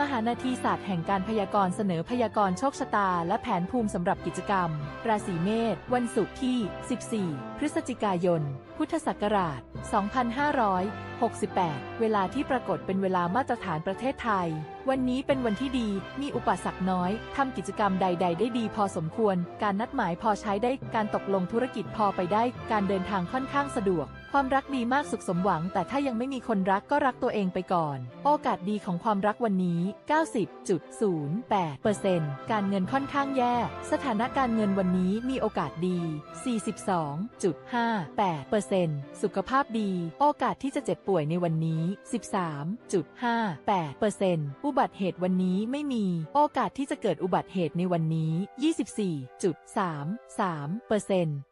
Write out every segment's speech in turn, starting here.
มหานาทีศาสตร์แห่งการพยากรณ์เสนอพยากรณ์โชคชะตา และแผนภูมิสำหรับกิจกรรม ราศีเมษวันศุกร์ที่ 14 พฤศจิกายน พุทธศักราช 2568 เวลาที่ปรากฏเป็นเวลามาตรฐานประเทศไทย วันนี้เป็นวันที่ดี มีอุปสรรคน้อย ทำกิจกรรมใด ๆ ได้ดีพอสมควร การนัดหมายพอใช้ได้ การตกลงธุรกิจพอไปได้ การเดินทางค่อนข้างสะดวก ความรักดีมากสุขสมหวัง แต่ถ้ายังไม่มีคนรักก็รักตัวเองไปก่อน โอกาสดีของความรักวันนี้ 90.08%การเงินค่อนข้างแย่ สถานะการเงินวันนี้มีโอกาสดี 42.58%สุขภาพดี โอกาสที่จะเจ็บป่วยในวันนี้ 13.58%อุบัติเหตุวันนี้ไม่มี โอกาสที่จะเกิดอุบัติเหตุในวันนี้ 24.33%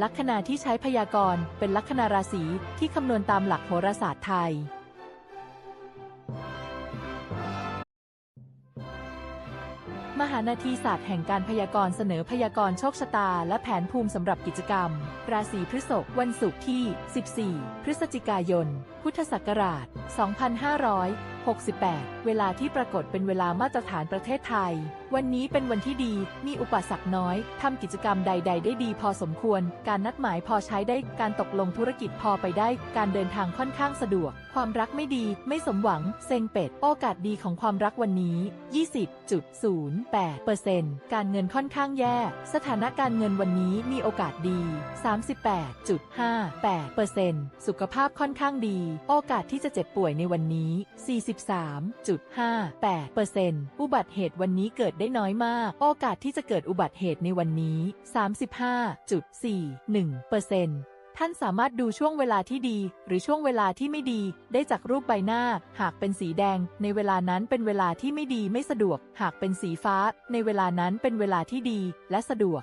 ลัคนาที่ใช้พยากรณ์เป็นลัคนาราศีที่คำนวณตามหลักโหราศาสตร์ไทย มหานาทีศาสตร์แห่งการพยากรณ์เสนอพยากรณ์โชคชะตา และแผนภูมิสำหรับกิจกรรม ราศีพฤษภวันศุกร์ที่ 14 พฤศจิกายนพุทธศักราช 2568 เวลาที่ปรากฏเป็นเวลามาตรฐานประเทศไทย วันนี้เป็นวันที่ดี มีอุปสรรคน้อย ทำกิจกรรมใด ๆ ได้ดีพอสมควร การนัดหมายพอใช้ได้ การตกลงธุรกิจพอไปได้ การเดินทางค่อนข้างสะดวก ความรักไม่ดี ไม่สมหวัง เซ็งเป็ด โอกาสดีของความรักวันนี้ 20.08%การเงินค่อนข้างแย่ สถานะการเงินวันนี้มีโอกาสดี 38.58%สุขภาพค่อนข้างดีโอกาสที่จะเจ็บป่วยในวันนี้ 43.58%อุบัติเหตุวันนี้เกิดได้น้อยมาก โอกาสที่จะเกิดอุบัติเหตุในวันนี้ 35.41%ท่านสามารถดูช่วงเวลาที่ดี หรือช่วงเวลาที่ไม่ดี ได้จากรูปใบหน้า หากเป็นสีแดง ในเวลานั้นเป็นเวลาที่ไม่ดีไม่สะดวก หากเป็นสีฟ้า ในเวลานั้นเป็นเวลาที่ดี และสะดวก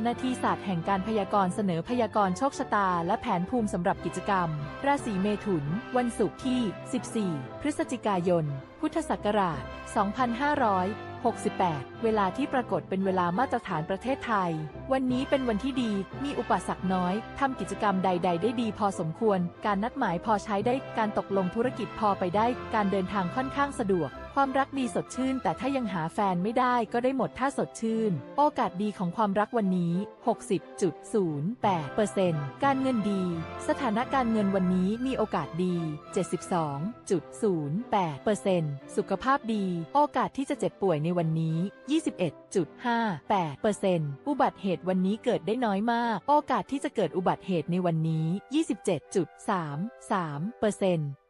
หานาทีศาสตร์แห่งการพยากรณ์เสนอพยากรณ์โชคชะตา และแผนภูมิสำหรับกิจกรรม ราศีเมถุน วันศุกร์ที่ 14 พฤศจิกายน พุทธศักราช 2568 เวลาที่ปรากฏเป็นเวลามาตรฐานประเทศไทย วันนี้เป็นวันที่ดี มีอุปสรรคน้อย ทำกิจกรรมใด ๆ ได้ดีพอสมควร การนัดหมายพอใช้ได้ การตกลงธุรกิจพอไปได้ การเดินทางค่อนข้างสะดวก ความรักดีสดชื่น แต่ถ้ายังหาแฟนไม่ได้ก็ได้หมดถ้าสดชื่น โอกาสดีของความรักวันนี้ 60.08%การเงินดี สถานะการเงินวันนี้มีโอกาสดี 72.08%สุขภาพดี โอกาสที่จะเจ็บป่วยในวันนี้ 21.58%อุบัติเหตุวันนี้เกิดได้น้อยมาก โอกาสที่จะเกิดอุบัติเหตุในวันนี้ 27.33%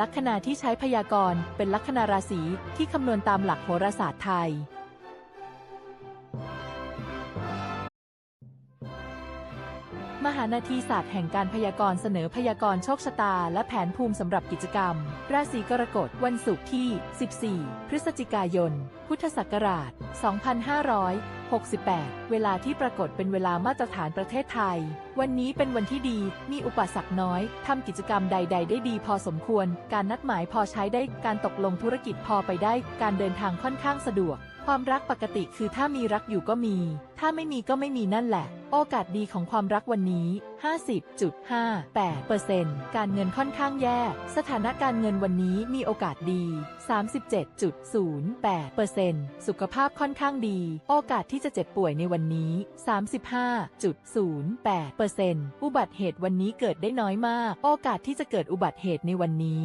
ลัคนาที่ใช้พยากรณ์เป็นลัคนาราศีที่คำนวณตามหลักโหราศาสตร์ไทย มหานาทีศาสตร์แห่งการพยากรณ์เสนอพยากรณ์โชคชะตา และแผนภูมิสำหรับกิจกรรม ราศีกรกฎวันศุกร์ที่ 14 พฤศจิกายน พุทธศักราช 2568 เวลาที่ปรากฏเป็นเวลามาตรฐานประเทศไทย วันนี้เป็นวันที่ดี มีอุปสรรคน้อย ทำกิจกรรมใด ๆ ได้ดีพอสมควร การนัดหมายพอใช้ได้ การตกลงธุรกิจพอไปได้ การเดินทางค่อนข้างสะดวก ความรักปกติคือถ้ามีรักอยู่ก็มี ถ้าไม่มีก็ไม่มีนั่นแหละ โอกาสดีของความรักวันนี้ 50.58%การเงินค่อนข้างแย่ สถานะการเงินวันนี้มีโอกาสดี 37.08%สุขภาพค่อนข้างดี โอกาสที่จะเจ็บป่วยในวันนี้ 35.08%อุบัติเหตุวันนี้เกิดได้น้อยมาก โอกาสที่จะเกิดอุบัติเหตุในวันนี้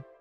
26.99%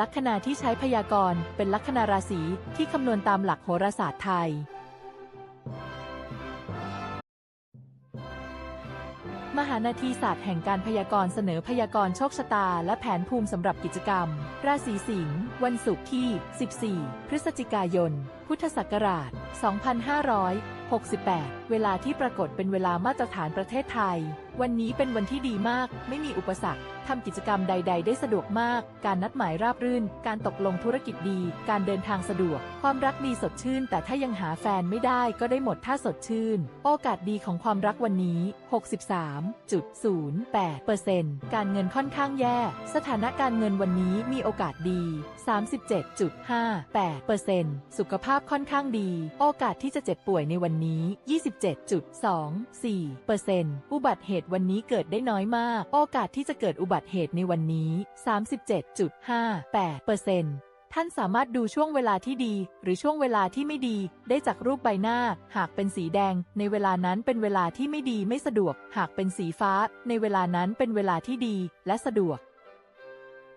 ลัคนาที่ใช้พยากรณ์เป็นลัคนาราศีที่คำนวณตามหลักโหราศาสตร์ไทย มหานาทีศาสตร์แห่งการพยากรณ์เสนอพยากรณ์โชคชะตา และแผนภูมิสำหรับกิจกรรม ราศีสิงห์วันศุกร์ที่ 14 พฤศจิกายน พุทธศักราช 2568 เวลาที่ปรากฏเป็นเวลามาตรฐานประเทศไทย วันนี้เป็นวันที่ดีมาก ไม่มีอุปสรรค ทำกิจกรรมใด ๆ ได้สะดวกมาก การนัดหมายราบรื่น การตกลงธุรกิจดี การเดินทางสะดวก ความรักดีสดชื่น แต่ถ้ายังหาแฟนไม่ได้ก็ได้หมดถ้าสดชื่น โอกาสดีของความรักวันนี้ 63.08%การเงินค่อนข้างแย่ สถานะการเงินวันนี้มีโอกาสดี 37.58%สุขภาพค่อนข้างดี โอกาสที่จะเจ็บป่วยในวันนี้ 27.24%อุบัติเหตุวันนี้เกิดได้น้อยมาก โอกาสที่จะเกิดอุบัติเหตุในวันนี้ 37.58%ท่านสามารถดูช่วงเวลาที่ดี หรือช่วงเวลาที่ไม่ดี ได้จากรูปใบหน้า หากเป็นสีแดง ในเวลานั้นเป็นเวลาที่ไม่ดีไม่สะดวก หากเป็นสีฟ้า ในเวลานั้นเป็นเวลาที่ดี และสะดวก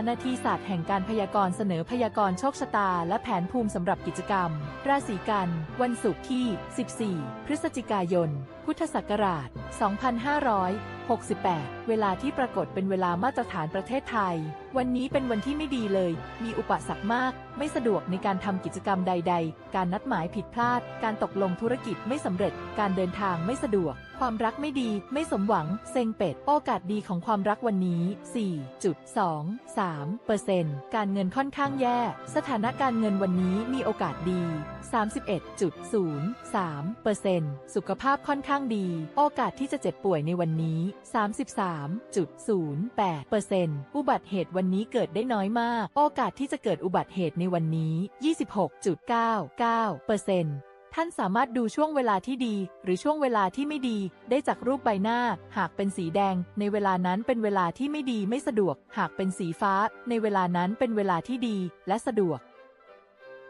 านาทีศาสตร์แห่งการพยากรณ์เสนอพยากรณ์โชคชะตา และแผนภูมิสำหรับกิจกรรม ราศีกัน วันศุกร์ที่ 14 พฤศจิกายนพุทธศักราช 2568 เวลาที่ปรากฏเป็นเวลามาตรฐานประเทศไทย วันนี้เป็นวันที่ไม่ดีเลย มีอุปสรรคมาก ไม่สะดวกในการทำกิจกรรมใด ๆ การนัดหมายผิดพลาด การตกลงธุรกิจไม่สำเร็จ การเดินทางไม่สะดวก ความรักไม่ดี ไม่สมหวัง เซ็งเป็ด โอกาสดีของความรักวันนี้ 4.23%การเงินค่อนข้างแย่ สถานการเงินวันนี้มีโอกาสดี 31.03%สุขภาพค่อนข้างดี โอกาสที่จะเจ็บป่วยในวันนี้ 33.08%อุบัติเหตุวันนี้เกิดได้น้อยมาก โอกาสที่จะเกิดอุบัติเหตุในวันนี้ 26.99%ท่านสามารถดูช่วงเวลาที่ดี หรือช่วงเวลาที่ไม่ดี ได้จากรูปใบหน้า หากเป็นสีแดง ในเวลานั้นเป็นเวลาที่ไม่ดีไม่สะดวก หากเป็นสีฟ้า ในเวลานั้นเป็นเวลาที่ดี และสะดวก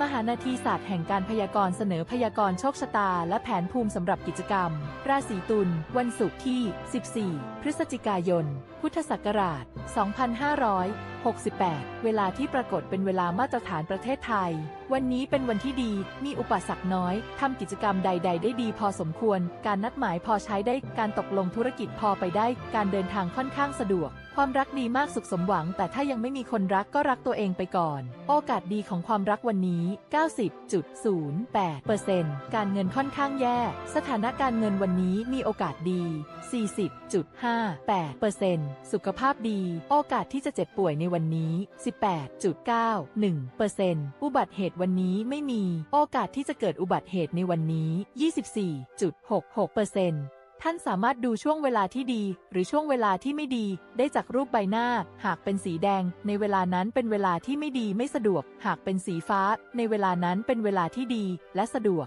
มหานาทีศาสตร์แห่งการพยากรณ์เสนอพยากรณ์โชคชะตา และแผนภูมิสำหรับกิจกรรม ราศีตุล วันศุกร์ที่ 14 พฤศจิกายน พุทธศักราช 2568 เวลาที่ปรากฏเป็นเวลามาตรฐานประเทศไทย วันนี้เป็นวันที่ดี มีอุปสรรคน้อย ทำกิจกรรมใด ๆ ได้ดีพอสมควร การนัดหมายพอใช้ได้ การตกลงธุรกิจพอไปได้ การเดินทางค่อนข้างสะดวก ความรักดีมากสุขสมหวัง แต่ถ้ายังไม่มีคนรักก็รักตัวเองไปก่อน โอกาสดีของความรักวันนี้ 90.08%การเงินค่อนข้างแย่ สถานการเงินวันนี้มีโอกาสดี 40.58%สุขภาพดี โอกาสที่จะเจ็บป่วยในวันนี้ 18.91%อุบัติเหตุวันนี้ไม่มีโอกาสที่จะเกิดอุบัติเหตุในวันนี้ 24.66%ท่านสามารถดูช่วงเวลาที่ดี หรือช่วงเวลาที่ไม่ดี ได้จากรูปใบหน้า หากเป็นสีแดง ในเวลานั้นเป็นเวลาที่ไม่ดีไม่สะดวก หากเป็นสีฟ้า ในเวลานั้นเป็นเวลาที่ดี และสะดวก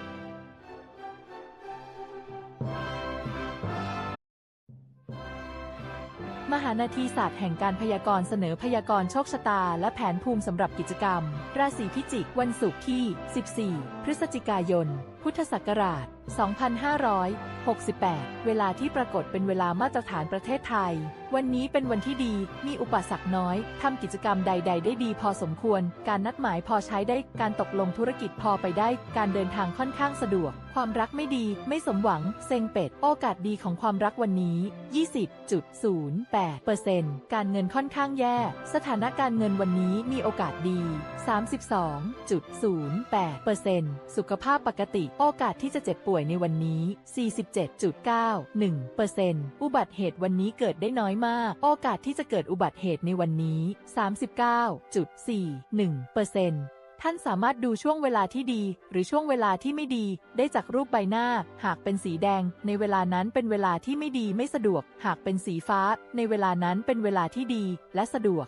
มหานาทีศาสตร์แห่งการพยากรณ์เสนอพยากรณ์โชคชะตา และแผนภูมิสำหรับกิจกรรม ราศีพิจิก วันศุกร์ที่ 14 พฤศจิกายนพุทธศักราช 2568 เวลาที่ปรากฏเป็นเวลามาตรฐานประเทศไทย วันนี้เป็นวันที่ดี มีอุปสรรคน้อย ทำกิจกรรมใด ๆ ได้ดีพอสมควร การนัดหมายพอใช้ได้ การตกลงธุรกิจพอไปได้ การเดินทางค่อนข้างสะดวก ความรักไม่ดี ไม่สมหวัง เซ็งเป็ด โอกาสดีของความรักวันนี้ 20.08%การเงินค่อนข้างแย่ สถานการเงินวันนี้มีโอกาสดี 32.08%สุขภาพปกติโอกาสที่จะเจ็บป่วยในวันนี้ 47.91%อุบัติเหตุวันนี้เกิดได้น้อยมาก โอกาสที่จะเกิดอุบัติเหตุในวันนี้ 39.41%ท่านสามารถดูช่วงเวลาที่ดี หรือช่วงเวลาที่ไม่ดี ได้จากรูปใบหน้า หากเป็นสีแดง ในเวลานั้นเป็นเวลาที่ไม่ดีไม่สะดวก หากเป็นสีฟ้า ในเวลานั้นเป็นเวลาที่ดี และสะดวก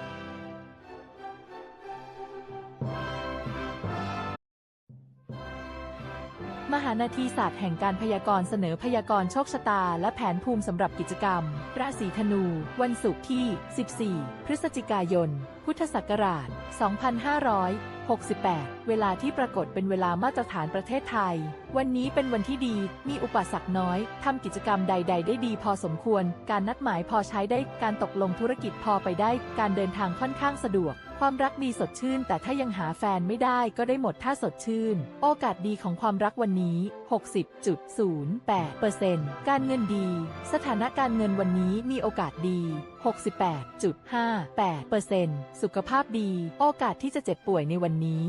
หานาทีศาสตร์แห่งการพยากรณ์เสนอพยากรณ์โชคชะตา และแผนภูมิสำหรับกิจกรรม ราศีธนู วันศุกร์ที่ 14 พฤศจิกายน พุทธศักราช 2568 เวลาที่ปรากฏเป็นเวลามาตรฐานประเทศไทย วันนี้เป็นวันที่ดี มีอุปสรรคน้อย ทำกิจกรรมใด ๆ ได้ดีพอสมควร การนัดหมายพอใช้ได้ การตกลงธุรกิจพอไปได้ การเดินทางค่อนข้างสะดวก ความรักดีสดชื่น แต่ถ้ายังหาแฟนไม่ได้ก็ได้หมดถ้าสดชื่น โอกาสดีของความรักวันนี้ 60.08%การเงินดี สถานะการเงินวันนี้มีโอกาสดี 68.58%สุขภาพดี โอกาสที่จะเจ็บป่วยในวันนี้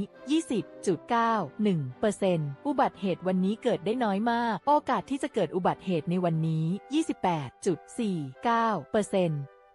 20.91%อุบัติเหตุวันนี้เกิดได้น้อยมาก โอกาสที่จะเกิดอุบัติเหตุในวันนี้ 28.49%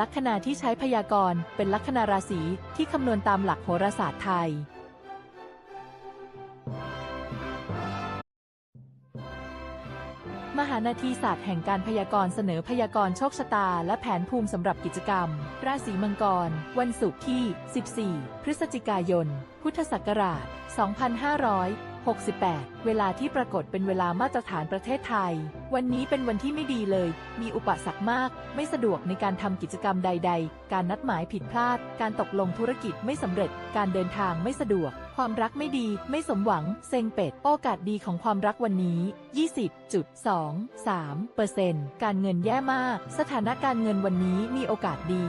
ลัคนาที่ใช้พยากรณ์เป็นลัคนาราศีที่คำนวณตามหลักโหราศาสตร์ไทย มหานาทีศาสตร์แห่งการพยากรณ์เสนอพยากรณ์โชคชะตา และแผนภูมิสำหรับกิจกรรม ราศีมังกร วันศุกร์ที่ 14 พฤศจิกายน พุทธศักราช 2500 68 เวลาที่ปรากฏเป็นเวลามาตรฐานประเทศไทย วันนี้เป็นวันที่ไม่ดีเลย มีอุปสรรคมาก ไม่สะดวกในการทำกิจกรรมใด ๆ การนัดหมายผิดพลาด การตกลงธุรกิจไม่สำเร็จ การเดินทางไม่สะดวก ความรักไม่ดี ไม่สมหวัง เซ็งเป็ด โอกาสดีของความรักวันนี้ 20.23%การเงินแย่มาก สถานการเงินวันนี้มีโอกาสดี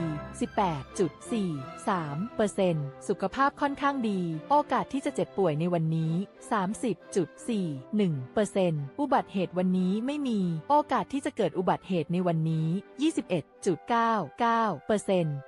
18.43%สุขภาพค่อนข้างดี โอกาสที่จะเจ็บป่วยในวันนี้ 30.41%อุบัติเหตุวันนี้ไม่มี โอกาสที่จะเกิดอุบัติเหตุในวันนี้ 21.99%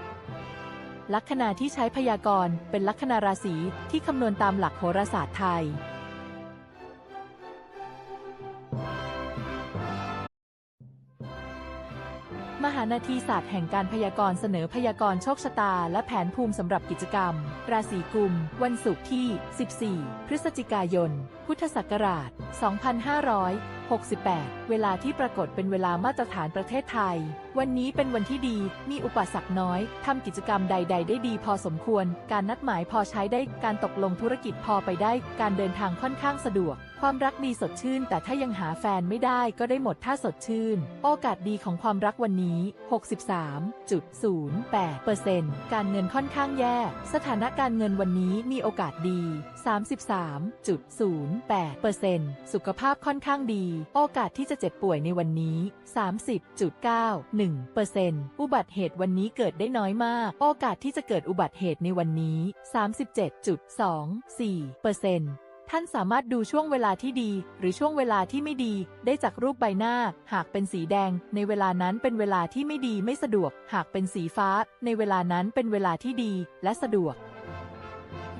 ลัคนาที่ใช้พยากรณ์เป็นลัคนาราศีที่คำนวณตามหลักโหราศาสตร์ไทย มหานาทีศาสตร์แห่งการพยากรณ์เสนอพยากรณ์โชคชะตา และแผนภูมิสำหรับกิจกรรม ราศีกุม วันศุกร์ที่ 14 พฤศจิกายน พุทธศักราช 2568 เวลาที่ปรากฏเป็นเวลามาตรฐานประเทศไทย วันนี้เป็นวันที่ดี มีอุปสรรคน้อย ทำกิจกรรมใด ๆ ได้ดีพอสมควร การนัดหมายพอใช้ได้ การตกลงธุรกิจพอไปได้ การเดินทางค่อนข้างสะดวก ความรักดีสดชื่น แต่ถ้ายังหาแฟนไม่ได้ก็ได้หมดถ้าสดชื่น โอกาสดีของความรักวันนี้ 63.08%การเงินค่อนข้างแย่ สถานะการเงินวันนี้มีโอกาสดี 33.08%สุขภาพค่อนข้างดี โอกาสที่จะเจ็บป่วยในวันนี้ 30.91% 1%อุบัติเหตุวันนี้เกิดได้น้อยมาก โอกาสที่จะเกิดอุบัติเหตุในวันนี้ 37.24%ท่านสามารถดูช่วงเวลาที่ดี หรือช่วงเวลาที่ไม่ดี ได้จากรูปใบหน้า หากเป็นสีแดง ในเวลานั้นเป็นเวลาที่ไม่ดีไม่สะดวก หากเป็นสีฟ้า ในเวลานั้นเป็นเวลาที่ดี และสะดวก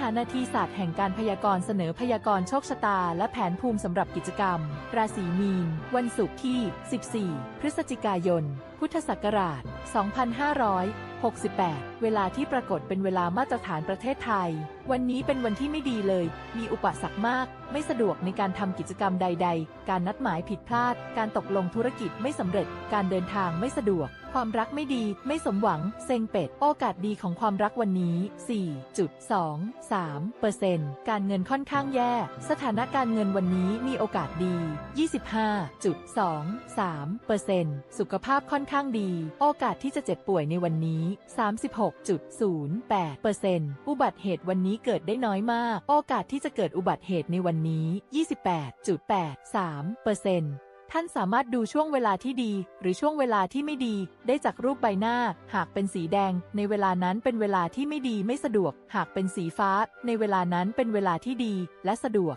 หานาทีศาสตร์แห่งการพยากรณ์เสนอพยากรณ์โชคชะตา และแผนภูมิสำหรับกิจกรรม ราศีมีน วันศุกร์ที่ 14 พฤศจิกายน พุทธศักราช 2568เวลาที่ปรากฏเป็นเวลามาตรฐานประเทศไทย วันนี้เป็นวันที่ไม่ดีเลย มีอุปสรรคมาก ไม่สะดวกในการทำกิจกรรมใด ๆ การนัดหมายผิดพลาด การตกลงธุรกิจไม่สำเร็จ การเดินทางไม่สะดวก ความรักไม่ดี ไม่สมหวัง เซ็งเป็ด โอกาสดีของความรักวันนี้ 4.23%การเงินค่อนข้างแย่ สถานการเงินวันนี้มีโอกาสดี 25.23%สุขภาพค่อนข้างดี โอกาสที่จะเจ็บป่วยในวันนี้ 36 36.08%อุบัติเหตุวันนี้เกิดได้น้อยมาก โอกาสที่จะเกิดอุบัติเหตุในวันนี้ 28.83%ท่านสามารถดูช่วงเวลาที่ดี หรือช่วงเวลาที่ไม่ดี ได้จากรูปใบหน้า หากเป็นสีแดง ในเวลานั้นเป็นเวลาที่ไม่ดีไม่สะดวก หากเป็นสีฟ้า ในเวลานั้นเป็นเวลาที่ดี และสะดวก